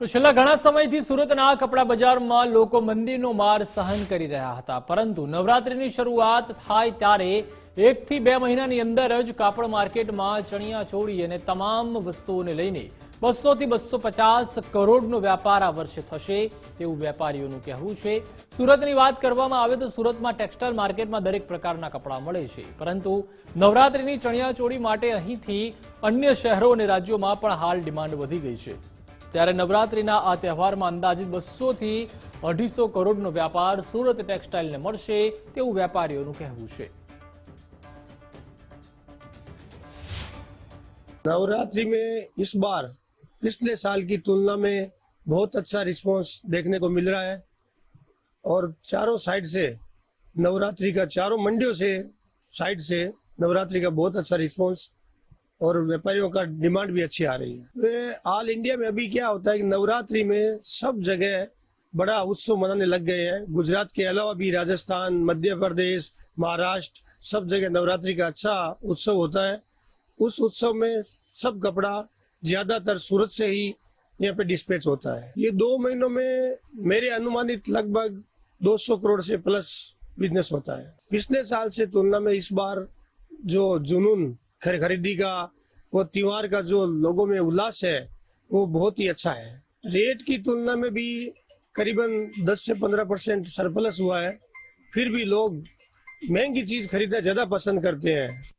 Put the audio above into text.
તો છેલ્લા ઘણા સમયથી સુરતના કપડા બજારમાં લોકો મંદીનો માર સહન કરી રહ્યા હતા. પરંતુ નવરાત્રીની શરૂઆત થાય ત્યારે એકથી બે મહિનાની અંદર જ કાપડ માર્કેટમાં ચણિયા ચોળી અને તમામ વસ્તુઓને લઈને બસોથી બસો પચાસ કરોડનો વ્યાપાર આ વર્ષે થશે તેવું વેપારીઓનું કહેવું છે. સુરતની વાત કરવામાં આવે તો સુરતમાં ટેક્સટાઇલ માર્કેટમાં દરેક પ્રકારના કપડાં મળે છે. પરંતુ નવરાત્રીની ચણિયાચોળી માટે અહીંથી અન્ય શહેરો અને રાજ્યોમાં પણ હાલ ડિમાન્ડ વધી ગઈ છે. ત્યારે નવરાત્રીના આ તહેવારમાં અંદાજિત બસોથી અઢીસો કરોડનો વ્યાપાર સુરત ટેક્સટાઇલને મળશે તેવું વેપારીઓનું કહેવું છે नवरात्रि में इस बार पिछले साल की तुलना में बहुत अच्छा रिस्पांस देखने को मिल रहा है और चारों साइड से नवरात्रि का चारों मंडियों से साइड से नवरात्रि का बहुत अच्छा रिस्पांस और व्यापारियों का डिमांड भी अच्छी आ रही है। ऑल इंडिया में अभी क्या होता है कि नवरात्रि में सब जगह बड़ा उत्सव मनाने लग गए हैं। गुजरात के अलावा भी राजस्थान, मध्य प्रदेश, महाराष्ट्र, सब जगह नवरात्रि का अच्छा उत्सव होता है। उस उत्सव में सब कपड़ा ज़्यादातर सूरत से ही यहाँ पे डिस्पैच होता है। ये दो महीनों में मेरे अनुमानित लगभग 200 करोड़ से प्लस बिज़नेस होता है। पिछले साल से तुलना में इस बार जो जुनून खरीदी का वो त्योहार का जो लोगों में उल्लास है, वो बहुत ही अच्छा है। रेट की तुलना में भी करीबन 10 से 15 परसेंट सरप्लस हुआ है। फिर भी लोग महँगी चीज़ खरीदना ज़्यादा पसंद करते हैं।